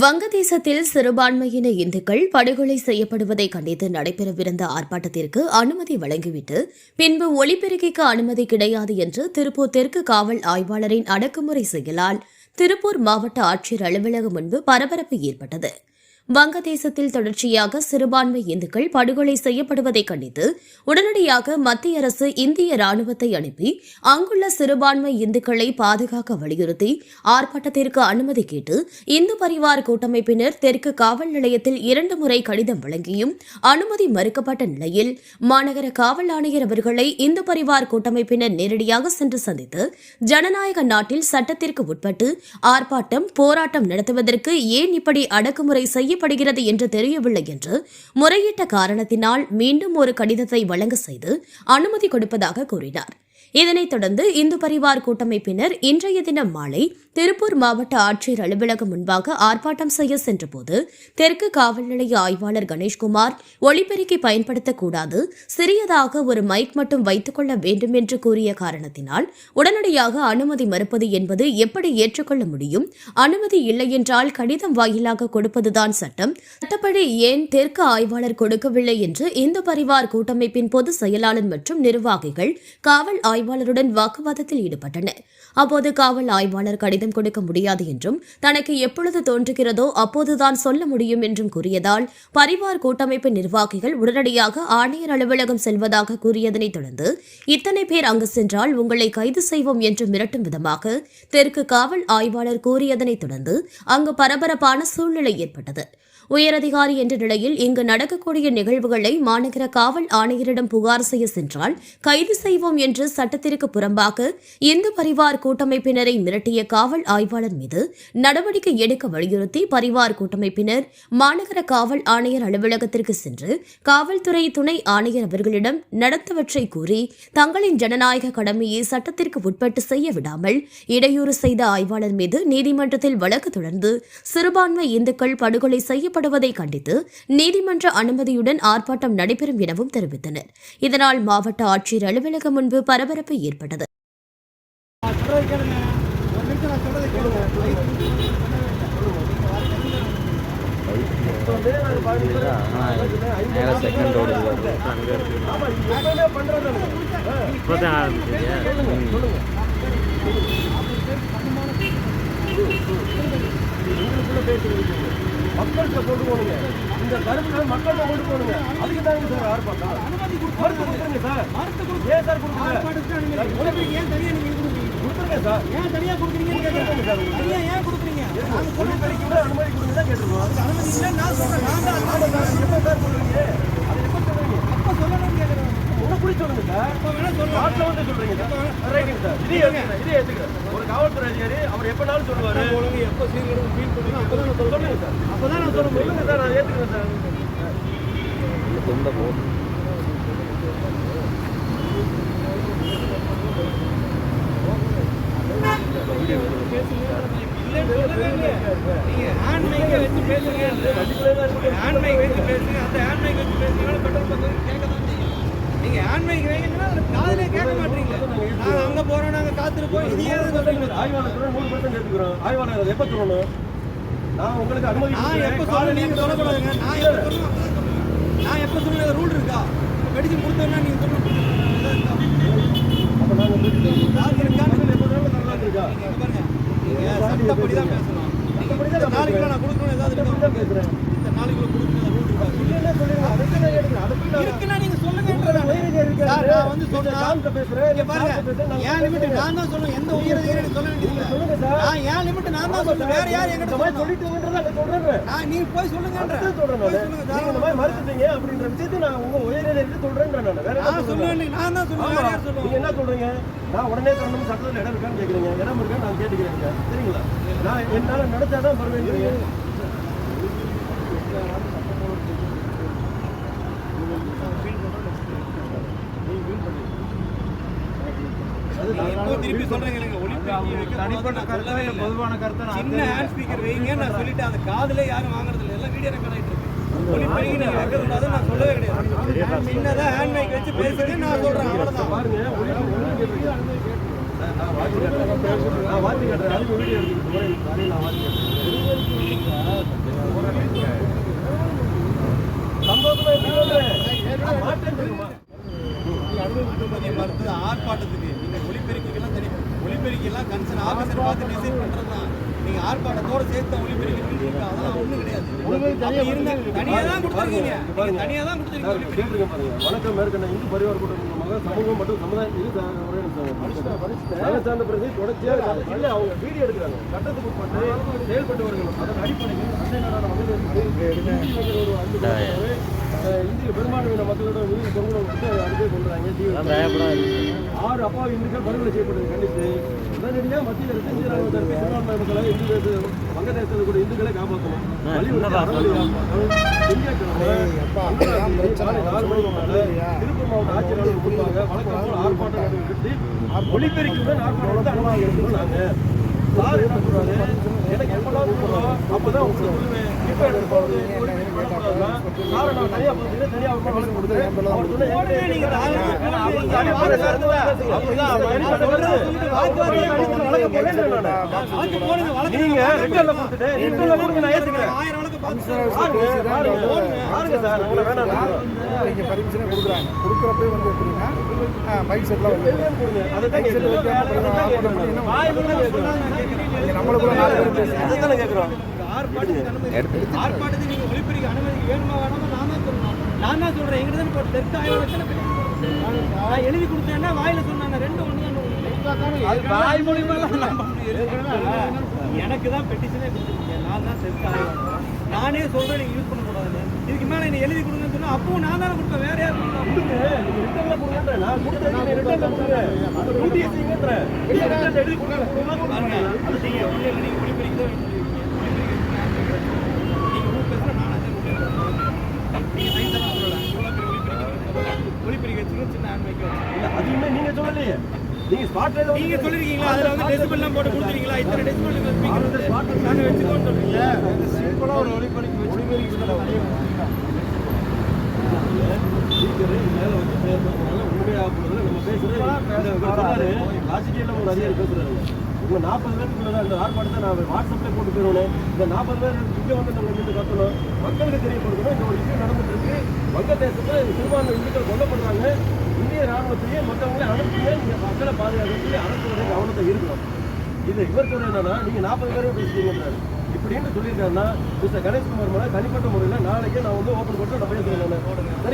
வங்கதேசத்தில் சிறுபான்மையின இந்துக்கள் படுகொலை செய்யப்படுவதை கண்டித்து நடைபெறவிருந்த ஆர்ப்பாட்டத்திற்கு அனுமதி வழங்கிவிட்டு பின்பு ஒளிபெருக்கிக்கு அனுமதி கிடையாது என்று திருப்பூர் தெற்கு காவல் ஆய்வாளரின் அடக்குமுறை செயலால் திருப்பூர் மாவட்ட ஆட்சியர் அலுவலகம் முன்பு பரபரப்பு ஏற்பட்டது. வங்கதேசத்தில் தொடர்ச்சியாக சிறுபான்மை இந்துக்கள் படுகொலை செய்யப்படுவதை கண்டித்து உடனடியாக மத்திய அரசு இந்திய ராணுவத்தை அனுப்பி அங்குள்ள சிறுபான்மை இந்துக்களை பாதுகாக்க வலியுறுத்தி ஆர்ப்பாட்டத்திற்கு அனுமதி கேட்டு இந்து பரிவார் கூட்டமைப்பினர் தெற்கு காவல் நிலையத்தில் இரண்டு முறை கடிதம் வழங்கியும் அனுமதி மறுக்கப்பட்ட நிலையில் மாநகர காவல் ஆணையர் அவர்களை இந்து பரிவார் கூட்டமைப்பினர் நேரடியாக சென்று சந்தித்து ஜனநாயக நாட்டில் சட்டத்திற்கு உட்பட்டு ஆர்ப்பாட்டம் போராட்டம் நடத்துவதற்கு ஏன் இப்படி அடக்குமுறை செய்யப்படுகிறது என்று தெரியவில்லை என்று முறையிட்ட காரணத்தினால் மீண்டும் ஒரு கடிதத்தை வழங்க செய்து அனுமதி கொடுப்பதாக கூறினார். இதனைத் தொடர்ந்து இந்து பரிவார் கூட்டமைப்பினர் இன்றைய தினம் மாலை திருப்பூர் மாவட்ட ஆட்சியர் அலுவலகம் முன்பாக ஆர்ப்பாட்டம் செய்ய சென்றபோது தெற்கு காவல் நிலைய ஆய்வாளர் கணேஷ்குமார் ஒளிபெருக்கி பயன்படுத்தக்கூடாது சிறியதாக ஒரு மைக் மட்டும் வைத்துக் கொள்ள வேண்டும் என்று கூறிய காரணத்தினால் உடனடியாக அனுமதி மறுப்பது என்பது எப்படி ஏற்றுக்கொள்ள முடியும்? அனுமதி இல்லை என்றால் கடிதம் வாயிலாக கொடுப்பதுதான் சட்டம். சட்டப்படி ஏன் தெற்கு ஆய்வாளர் கொடுக்கவில்லை என்று இந்து பரிவார் கூட்டமைப்பின் பொதுச் செயலாளர் மற்றும் நிர்வாகிகள் காவல் ஆய்வு ஆய்வாளருடன் வாக்குவாதத்தில் ஈடுபட்டனர். அப்போது காவல் ஆய்வாளர் கடிதம் கொடுக்க முடியாது என்றும் தனக்கு எப்பொழுது தோன்றுகிறதோ அப்போதுதான் சொல்ல முடியும் என்றும் கூறியதால் பரிவார் கூட்டமைப்பு நிர்வாகிகள் உடனடியாக ஆணையர் அலுவலகம் செல்வதாக கூறியதனைத் தொடர்ந்து இத்தனை பேர் அங்கு சென்றால் உங்களை கைது செய்வோம் என்று மிரட்டும் விதமாக தெற்கு காவல் ஆய்வாளர் கூறியதனைத் தொடர்ந்து அங்கு பரபரப்பான சூழ்நிலை ஏற்பட்டது. உயரதிகாரி என்ற நிலையில் இங்கு நடக்கக்கூடிய நிகழ்வுகளை மாநகர காவல் ஆணையரிடம் புகார் செய்ய சென்றால் கைது செய்வோம் என்று சட்டத்திற்கு புறம்பாக இந்து பரிவார் கூட்டமைப்பினரை மிரட்டிய காவல் ஆய்வாளர் மீது நடவடிக்கை எடுக்க வலியுறுத்தி பரிவார் கூட்டமைப்பினர் மாநகர காவல் ஆணையர் அலுவலகத்திற்கு சென்று காவல்துறை துணை ஆணையர் அவர்களிடம் நடத்தவற்றை கூறி தங்களின் ஜனநாயக கடமையை சட்டத்திற்கு உட்பட்டு செய்ய விடாமல் இடையூறு செய்த ஆய்வாளர் மீது நீதிமன்றத்தில் வழக்கு தொடர்ந்து சிறுபான்மை இந்துக்கள் படுகொலை செய்யப்படுவதை கண்டித்து நீதிமன்ற அனுமதியுடன் ஆர்ப்பாட்டம் நடைபெறும் எனவும் தெரிவித்தனர் இதனால் மாவட்ட ஆட்சியர் அலுவலகம் முன்பு பரபரப்பு ஏற்பட்டது செகண்ட் உங்களுக்குள்ள பேசுறது மக்கள்கிட்ட கொண்டு போகணுங்க இந்த கருத்துல மக்கள்கிட்ட கொண்டு போகணுங்க அதுக்கு தாங்க சார் ஆர்ப்பாட்டம். மறுத்து கொடுத்துருங்க சார். ஏன் சார் கொடுக்குறீங்க ஏன் தனியா நீங்க கொடுக்குறீங்க? சார். ஏன் தனியா கொடுக்குறீங்கன்னு கேக்குறேன். சார். தனியா ஏன் கொடுக்குறீங்க? நாங்க ஒளிபெருக்கி கூட அனுமதி கொடுங்க தான் கேட்டுருவோம் அனுமதி இல்லை நான் சொல்றேன். நான் தான் சார். எப்போ சார் சொல்றீங்க அது எப்போ சொல்றீங்க அப்ப சொல்லணும்னு கேக்குறேன் புடி சொல்லுங்க சார்? அப்ப காட்டுல வந்து சொல்றீங்க ரைட்டுங்க சார். இது ஏத்துக்கிறேன் இது ஏத்துக்கிறேன் ஒரு காவல்துறை அதிகாரி அவர் எப்பனாலும் சொல்லுவாரு. ஒழுங்கு எப்போ சீக்கிரம் ஃபீல் பண்ணுங்க அப்பதான் நான் சொல்ல சொல்லுங்க சார். அப்பதான் நான் சொல்ல முடியும் சொல்லுங்க சார் நான் ஏத்துக்கிறேன் சார். இல்லைன்னு சொல்லவே இல்லையே. நீங்க ஹேண்ட் பேசுங்க. மைக் வச்சு பேசுங்க. அந்த ஹேண்ட் மைக் வச்சு பேசுனாலும் பெட்ரோல் பங்க் கேட்க தான் செய்யும் நீங்க ஹேண்ட் மைக் வைங்கன்னா அதுல காதுலயே கேட்க மாட்டீங்க. நாங்க அங்க போறோம் நாங்க காத்திருப்போம் இது ஏன் சொல்றீங்க. ஆய்வாளர் நூறு பர்சன்ட் எடுத்துக்கிறோம். ஆய்வாளர் எப்போ சொல்லணும்? நான் உங்களுக்கு அனுமதி நான் எப்ப. சொல்ல நீங்க சொல்லக்கூடாதுங்க நான் எப்ப சொல்லணும்? நான் எப்ப சொல்லுங்க ரூல் இருக்கா? மெடிசன் கொடுத்தோன்னா நீங்க சொல்லணும். அப்ப உங்களுக்கு யாருக்கு இருக்கான்னு எப்போ தரலாம்னு இருக்கா? நீங்க பாருங்க. நீங்க சட்டப்படி தான் பேசணும். நாளைக்குள்ள நான் கொடுக்கணும் ஏதாவது? பேசுறேன். இந்த நாளைக்குள்ள கொடுக்கணும் ரூல் இருக்கா? நான் நான் இருக்குன்னா நீங்க நான் வந்து பேசுறேன், பாருங்க என் லிமிட் சொல்லுங்க. நான் தான் சொல்லணும் எந்த உயரதிகாரி சொல்ல வேண்டியது சொல்லுங்க சார். நான் என் லிமிட் நான் தான் வேற யார் சொல்லிட்டீங்கன்றதை நான் சொல்றேன். நான் போய் சொல்லுங்கன்ற. சொல்றேன். சொல்லுங்க நீங்க இந்த மாதிரி மறுத்துட்டீங்க அப்படின்ற விஷயத்தை நான் உங்க உயரதிகாரிகிட்ட சொல்றேன் நான். வேற நான் சொல்றேன்? சொல்லுவேன் நான் தான் சொல்லுவேன் ஆமா. வேற யார் நீங்க சொல்லுவோம் என்ன சொல்றீங்க? நான் உடனே தரணும் சட்டத்தில் இடம் இருக்கான்னு கேக்குறீங்க. இடம் இருக்கான்னு நான் கேட்டுக்கிறேன் சரிங்களா? நான் என்னால நடத்தாதான் வருவேன்றீங்க இப்போ திருப்பி சொல்றேங்க தனிப்பட்ட கருத்தா. பொதுவான கருத்தா சின்ன ஹேண்ட் ஸ்பீக்கர் வைங்க நான் சொல்லிட்டேன். அந்த காதுல யாரும் வாங்குறது இல்லை எல்லாம் வீடியோ ரெக்கார்ட் ஆயிட்டு இருக்கு. கூடாது நான் சொல்லவே கிடையாது. சின்னதா ஹேண்ட் மைக் வச்சு பேசுறது நான் சொல்றேன். அவ்வளவுதான். நான் வாட்சி கட்டுறேன் நான் வாட்சி கட்டுறேன் அதுக்கு வீடியோ எடுத்துக்கிட்டு போறேன். எனக்கு காலையில் நான் வாட்சி கட்டுறேன் சந்தோஷமா எப்படி மாட்டேன் தெரியுமா அனுமதி மறுத்து ஆர்ப்பாட்டத்துக்கு நீங்க ஒலிபெருக்கிக்கெல்லாம் தனி ஒலிபெருக்கியெல்லாம் கன்சர்ன் ஆஃபீஸர் பார்த்து டிசைட் பண்றது தான் நீங்க ஆர்ப்பாட்டத்தோட சேர்த்து இருக்கீங்க அதெல்லாம் ஒண்ணும் கிடையாது. அப்படி இருந்தா தனியா தான் கொடுத்துருக்கீங்க. நீங்க தனியா தான் கொடுத்துருக்கீங்க வணக்கம் மேற்கண்ட இந்து பரிவார் கூட்டம் மூலமாக சமூகம் மற்றும் சமுதாயம் சார்ந்த பிரதி தொடர்ச்சியாக இல்ல அவங்க வீடியோ எடுக்கிறாங்க. சட்டத்துக்கு உட்பட்டு செயல்பட்டு வருகிறோம் அதன் அடிப்படையில் அண்டை நாடான இந்திய ஒரு அன்பு இந்திய பெரும்பான்மையின மக்களோட உயிர் அடிப்படை கொள்றாங்க. அதான் பயப்படாது ஆறு அப்பாவி இந்துக்கள் படுகொலை செய்யப்பட்டது கண்டித்து உடனடியாக மத்திய அரசு இந்திய ராணுவ தரப்பு சிறுபான்மை மக்களை இந்து தேச வங்கதேசத்தில் கூட இந்துக்களை காப்பாற்றணும். திருப்பூர் மாவட்ட ஆட்சியாளர் முன்பாக வழக்கம் போல் ஆர்ப்பாட்டம் நடத்தி ஒளிபெருக்கியுடன் ஆர்ப்பாட்டம் வந்து அனுமதி எடுக்கணும் நாங்க சார் என்ன சொல்றாரு? எனக்கு எப்பெல்லாம் கூப்பிடுறோம் அப்பதான் உங்களுக்கு சொல்லுவேன். இப்ப எனக்கு பண்ணக்கூடாதுன்னா சாரை நான் தனியா போகிறேன் தனியா அவருக்கு வழக்கு கொடுத்தேன் அவர் சொன்ன போடுங்க நீங்க கொடுத்துட்டு கொடுங்க நான் ஏத்துக்கிறேன். ஆயிரம் பர்மிஷனே கொடுக்குறாங்க கொடுக்குறப்பே வந்து எப்படின்னா பைக் வந்து அதை தான் நம்மளுக்குள்ள நாலு பேர் பேசுகிறோம் கேட்குறோம் அனுமதி வேணுமா வேணாமா நான் தான் சொல்லணும் நான் தான் சொல்கிறேன் எங்கிட்ட தான் இப்போ தெற்கு ஆயிரம் நான் எழுதி கொடுத்தேன்னா வாயில் சொன்னாங்க ரெண்டு ஒன்று எனக்கு தான் பெட்டிஷனே கொடுத்துருக்கீங்க. நான் தான் தெற்கு ஆயிரம் நானே சொல்றேன் நீங்க யூஸ் பண்ணக்கூடாதுன்னு. இதுக்கு மேல என்ன எழுதி கொடுங்கன்னு சொன்னா அப்பவும் நான் தானே கொடுப்பேன் வேற யார் வச்சுக்கணும் சின்ன மைக் இல்ல அதுவுமே நீங்க சொல்லலையே. நீங்க ஸ்பாட்ல நீங்க சொல்லிருக்கீங்களா? அதுல வந்து போட்டு கொடுத்துருக்கீங்களா? இத்தனை ஸ்பீக்கர் நாங்க வச்சுக்கோன்னு சொல்றீங்க சிம்பிளாக ஒரு ஒளிபெருக்கி வச்சு ஸ்பீக்கர் மேல வச்சு பேசுறதுனால உண்மையா போனதுல நம்ம பேசுறது ராஜகீயல ஒரு அதிகாரி பேசுறாரு உங்க நாற்பது பேருக்குள்ள இந்த ஆர்ப்பாட்டத்தை நான் வாட்ஸ்அப்ல போட்டு போயிருவேன் இந்த நாற்பது பேர் இங்க வந்து நம்ம கிட்ட கத்தணும் மக்களுக்கு தெரியப்படுத்தணும். இந்த ஒரு விஷயம் நடந்துட்டு இருக்கு. வங்கதேசத்துல சிறுபான்மை இந்துக்கள் கொல்லப்படுறாங்க. இந்திய ராணுவத்தையே மற்றவங்களே அனுப்புங்க நீங்க மக்களை பாதுகாக்கிறதுக்கு அரசு கவனத்தை இருக்கணும் இது இவர் சொல்ல என்னன்னா நீங்க நாற்பது பேரும் பேசுறீங்கன்றாரு இப்படின்னு சொல்லியிருக்காருன்னா மிஸ்டர் கணேஷ்குமார் மேலே தனிப்பட்ட முறையில் நாளைக்கே நான் வந்து ஓப்பன் போட்டு நான் பேசுறேன்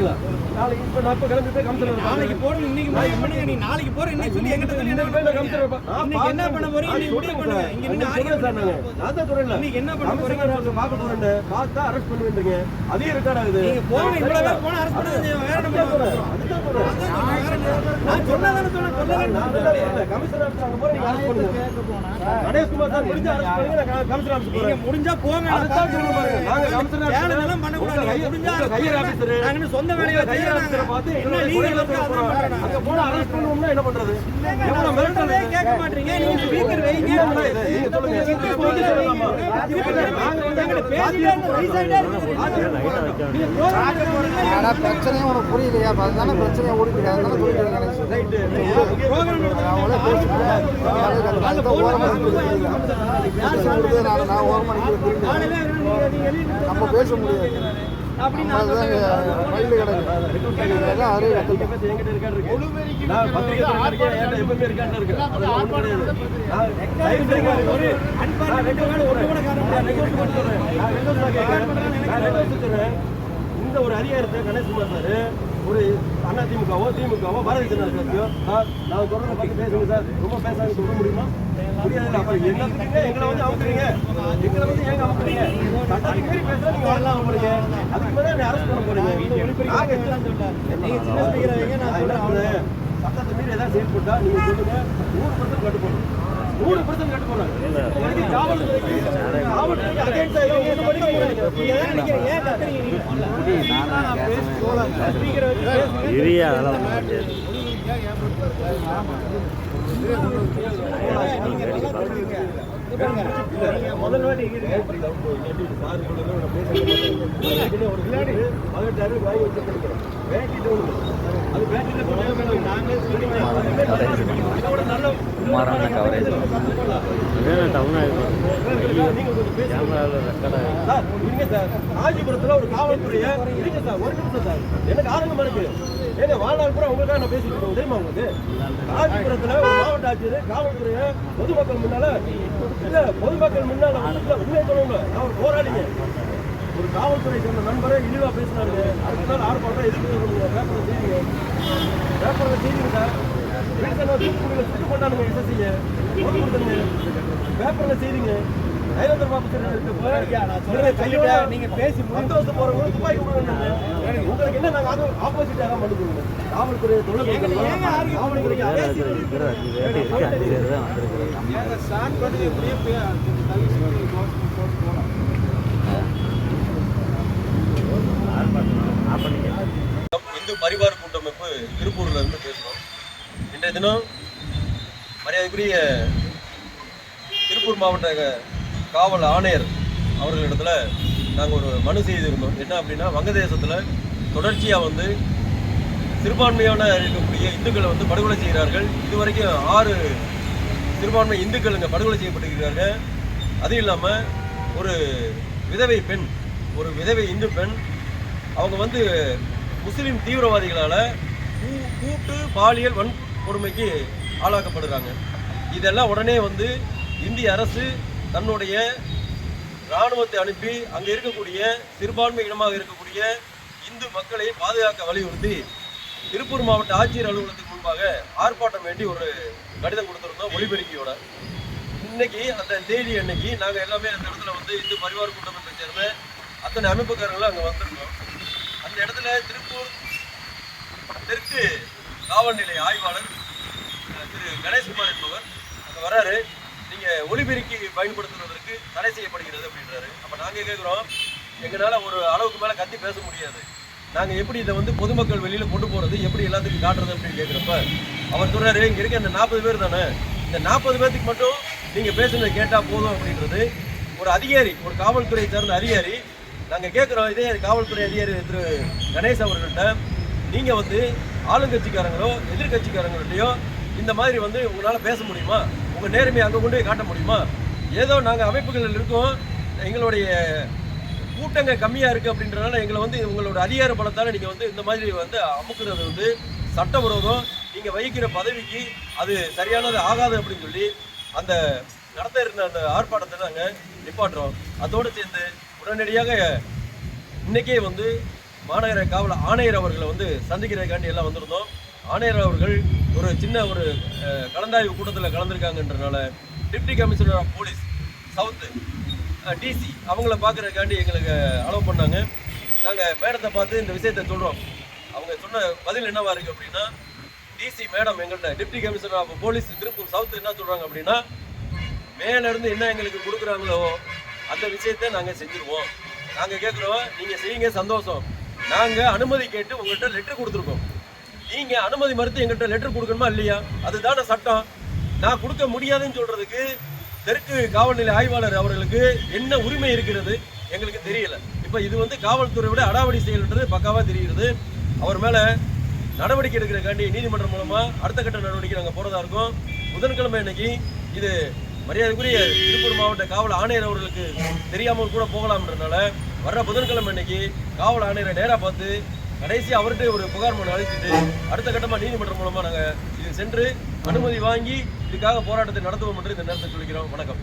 நான் சரிங்களா நாளைக்கு இப்போ நான் இப்போ கிளம்பி போய் கமிஷனர் நாளைக்கு போறோம் இன்னைக்கு முடிவு பண்ணுங்க நீ நாளைக்கு போற இன்னைக்கு சொல்லி எங்கிட்ட சொல்லி என்ன பண்ண போறீங்க? இன்னைக்கு என்ன பண்ண போறீங்க நீ முடிவு பண்ணுங்க இங்க நின்னு ஆர்கியூ பண்ணுங்க. இன்னைக்கு என்ன பண்ண போறீங்க? பார்க்க போறேன் பார்த்தா அரெஸ்ட் பண்ணுவீங்க அதே ரெக்கார்ட் ஆகுது நீங்க போங்க இவ்வளவு பேர் போனா அரசு பண்ண வேற பண்ணுவாங்க? சொல்றேன். அதுதான் சொல்றேன். சொல்றேன்? நான் சொன்னதானே சொன்னேன் நான். தான் சொல்றேன். கமிஷனர் ஆஃபீஸ் அங்க போய் நீங்க அரெஸ்ட் பண்ணுங்க கணேஷ்குமார் சார் முடிஞ்சு அரெஸ்ட் பண்ணுங்க நான் கமிஷனர் ஆஃபீஸ் நீங்க போறேன் முடிஞ்சா போங்க அதுதான் சொல்றேன் பாருங்க. நாங்க கமிஷனர் ஆஃபீஸ். உங்க நீங்க முடிஞ்சா உங்க ஹையர் ஆபீசர் நாங்க இன்னும் சொந்த வேலையை. ஆபீசரை பார்த்து என்ன லீகல் அங்க போனா அரெஸ்ட் பண்ணுவோம்னா என்ன பண்றது எவ்வளவு மிரட்டல் கேட்க மாட்டீங்க நீங்க ஸ்பீக்கர் வைங்க? நீங்க சொல்லுங்க. வந்து உனக்கு புரியலையா பிரச்சனையை ஓடிட்டு அதனால சொல்லிட்டு நான் ஓரமாக நம்ம பேச முடியாது இந்த ஒரு அதிகாரத்தை கணேஷ்குமார் சார் ஒரு அண்ணா திமுகவோ திமுகவோ பாரதிய ஜனதா கட்சியோ சார் நான் தொடர்ந்து பார்த்து பேசுங்க சார். ரொம்ப பேசாங்க சொல்ல முடியுமா? முடியாது. அப்புறம் என்னத்துக்குங்க எங்களை வந்து அமுக்குறீங்க. எங்களை வந்து ஏங்க அமுக்குறீங்க? சட்டத்துக்கு மீறி பேசுறா நீங்க வரலாம் அமுக்குறீங்க அதுக்கு மேலே என்ன அரெஸ்ட் பண்ண போறீங்க. சட்டத்தை மீறி ஏதாவது செயல்பட்டா நீங்க சொல்லுங்க. நூறு பர்சன்ட் கட்டு நூறு பர்சன்ட் கட்டு ஸ்பீக்கர் வச்சு பேசுங்க இரியா அதெல்லாம் முதல் வாட்டி. இப்படி doubt இங்க எப்படி ஒரு சுமாரான நீங்க கொஞ்சம் சார், இருங்க சார். ஒரு காவல்துறைய இருங்க சார் ஒரு நிமிஷம் சார் எனக்கு ஆதங்கமா இருக்கு ஏங்க வாழ்நாள் பூரா உங்களுக்காக நான் பேசிட்டு இருக்கேன் தெரியுமா உங்களுக்கு காஞ்சிபுரத்தில் ஒரு மாவட்ட ஆட்சியர் காவல்துறையை பொதுமக்கள் முன்னால இல்ல பொதுமக்கள் முன்னால வந்து இல்ல, உண்மையை சொல்லணும் நான் ஒரு காவல்துறை சேர்ந்த நண்பரை இழிவா பேசினாருங்க அடுத்த நாள் ஆர்ப்பாட்டம் எதுக்கு பேப்பர்ல செய்யுங்க பேப்பர்ல செய்யுங்க சார் வீட்டுல சுட்டு கொண்டாடுங்க எஸ்எஸ்சிங்க போட்டு கொடுத்துருங்க பேப்பர்ல நயனந்தர் பாபு நீங்க பேசி சந்தோஷம் போறவங்க துப்பாக்கி கொடுங்க உங்களுக்கு என்ன நாங்க அது ஆப்போசிட் ஆக மாட்டேங்குது காவல்துறை காவல்துறைக்கு வேட்டி இருக்கு அஞ்சு பேர் தான் வந்திருக்குது நம்ம ஸ்டார்ட் பண்ணி இப்படியே போய் தள்ளி சுத்தி போட்டு போட்டு போகலாம் இந்து பரிவார கூட்டமைப்பு திருப்பூர்ல இருந்து பேசுறோம். இன்றைய தினம் மரியாதைக்குரிய திருப்பூர் மாவட்ட காவல் ஆணையர் அவர்களிடத்துல நாங்கள் ஒரு மனு செய்திருந்தோம். என்ன அப்படின்னா வங்கதேசத்தில் தொடர்ச்சியாக வந்து சிறுபான்மையான இருக்கக்கூடிய இந்துக்களை வந்து படுகொலை செய்கிறார்கள். இதுவரைக்கும் ஆறு சிறுபான்மை இந்துக்கள் இங்கே படுகொலை செய்யப்பட்டிருக்கிறார்கள். அதுவும் இல்லாமல் ஒரு விதவை பெண் ஒரு விதவை இந்து பெண் அவங்க வந்து முஸ்லீம் தீவிரவாதிகளால் கூ- கூட்டு பாலியல் வன்கொடுமைக்கு ஆளாக்கப்படுறாங்க. இதெல்லாம் உடனே வந்து இந்திய அரசு தன்னுடைய இராணுவத்தை அனுப்பி அங்கே இருக்கக்கூடிய சிறுபான்மை இனமாக இருக்கக்கூடிய இந்து மக்களை பாதுகாக்க வலியுறுத்தி திருப்பூர் மாவட்ட ஆட்சியர் அலுவலகத்துக்கு முன்பாக ஆர்ப்பாட்டம் வேண்டி ஒரு கடிதம் கொடுத்துருந்தோம் ஒளிபெருக்கியோட இன்னைக்கு அந்த தேதி அன்னைக்கு நாங்கள் எல்லாமே அந்த இடத்துல வந்து இந்து பரிவார கூட்டமைப்பை சேர்ந்த அத்தனை அமைப்புக்காரங்களும் அங்கே வந்திருக்கோம் அந்த இடத்துல திருப்பூர் தெற்கு காவல் நிலைய ஆய்வாளர் திரு கணேஷ்குமார் என்பவர் அங்கே வர்றாரு. நீங்கள் ஒளிபெருக்கி பயன்படுத்துவதற்கு தடை செய்யப்படுகிறது அப்படின்றாரு. அப்போ நாங்கள் கேட்குறோம் எங்களால் ஒரு அளவுக்கு மேலே கத்தி பேச முடியாது. நாங்கள் எப்படி இதை வந்து பொதுமக்கள் வெளியில் கொண்டு போகிறது எப்படி எல்லாத்துக்கும் காட்டுறது அப்படின்னு கேட்குறப்ப அவர் சொல்கிறாரு இங்கே இருக்க இந்த நாற்பது பேர் தானே இந்த நாற்பது பேர்த்துக்கு மட்டும் நீங்கள் பேசுனதை கேட்டால் போதும் அப்படின்றது ஒரு அதிகாரி ஒரு காவல்துறை சார்ந்த அதிகாரி நாங்கள் கேட்குறோம் இதே காவல்துறை அதிகாரி திரு. கணேஷ் அவர்கள்ட்ட நீங்கள் வந்து ஆளுங்கட்சிக்காரங்களோ எதிர்கட்சிக்காரங்கள்ட்டையோ இந்த மாதிரி வந்து உங்களால் பேச முடியுமா? உங்கள் நேர்மையை அங்கே கொண்டு போய் காட்ட முடியுமா? ஏதோ நாங்கள் அமைப்புகளில் இருக்கோம் எங்களுடைய கூட்டங்க கம்மியாக இருக்குது அப்படின்றனால எங்களை வந்து உங்களோட அதிகார பலத்தால் நீங்கள் வந்து இந்த மாதிரி வந்து அமுக்குறது வந்து சட்டவிரோதம். நீங்கள் வகிக்கிற பதவிக்கு அது சரியானது ஆகாது அப்படின்னு சொல்லி அந்த நடத்த இருந்த அந்த ஆர்ப்பாட்டத்தை நாங்கள் நிப்பாட்டுறோம். அதோடு சேர்ந்து உடனடியாக இன்றைக்கே வந்து மாநகர காவல் ஆணையர் அவர்களை வந்து சந்திக்கிறதுக்காண்டி எல்லாம் வந்திருந்தோம். ஆணையர் அவர்கள் ஒரு சின்ன ஒரு கலந்தாய்வு கூட்டத்தில் கலந்துருக்காங்கன்றனால deputy commissioner of police south DC அவங்கள பார்க்குறதுக்காண்டி எங்களுக்கு அலோவ் பண்ணாங்க. நாங்கள் மேடத்தை பார்த்து இந்த விஷயத்தை சொல்கிறோம் அவங்க சொன்ன பதில் என்னவா இருக்குது அப்படின்னா டிசி மேடம் எங்கள்கிட்ட deputy commissioner of police Tiruppur south என்ன சொல்கிறாங்க அப்படின்னா மேலேருந்து என்ன எங்களுக்கு கொடுக்குறாங்களோ அந்த விஷயத்தை நாங்கள் செஞ்சுருவோம். நாங்கள் கேட்குறோம் நீங்கள் செய்யுங்க சந்தோஷம். நாங்கள் அனுமதி கேட்டு உங்கள்கிட்ட லெட்டர் கொடுத்துருக்கோம். நீங்கள் அனுமதி மறுத்து எங்கள்கிட்ட லெட்டர் கொடுக்கணுமா இல்லையா? அதுதான சட்டம். நான் கொடுக்க முடியாதுன்னு சொல்கிறதுக்கு தெற்கு காவல்நிலை ஆய்வாளர் அவர்களுக்கு என்ன உரிமை இருக்கிறது எங்களுக்கு தெரியல. இப்போ இது வந்து காவல்துறை விட அடாவடி செயல்ன்றது பக்காவாக தெரிகிறது. அவர் மேலே நடவடிக்கை எடுக்கிறக்காண்டி நீதிமன்றம் மூலமாக அடுத்த கட்ட நடவடிக்கை நாங்கள் போகிறதா இருக்கோம். புதன்கிழமை இன்னைக்கு இது மரியாதைக்குரிய திருப்பூர் மாவட்ட காவல் ஆணையர் அவர்களுக்கு தெரியாமல் கூட போகலாம்ன்றனால வர்ற புதன்கிழமை அன்னைக்கு காவல் ஆணையரை நேராக பார்த்து கடைசி அவர்கிட்ட ஒரு புகார் மனு அளிச்சுட்டு அடுத்த கட்டமாக நீதிமன்றம் மூலமாக நாங்கள் இது சென்று அனுமதி வாங்கி இதுக்காக போராட்டத்தை நடத்துவோம் என்று இந்த நேரத்தில் சொல்லிக்கிறோம். வணக்கம்.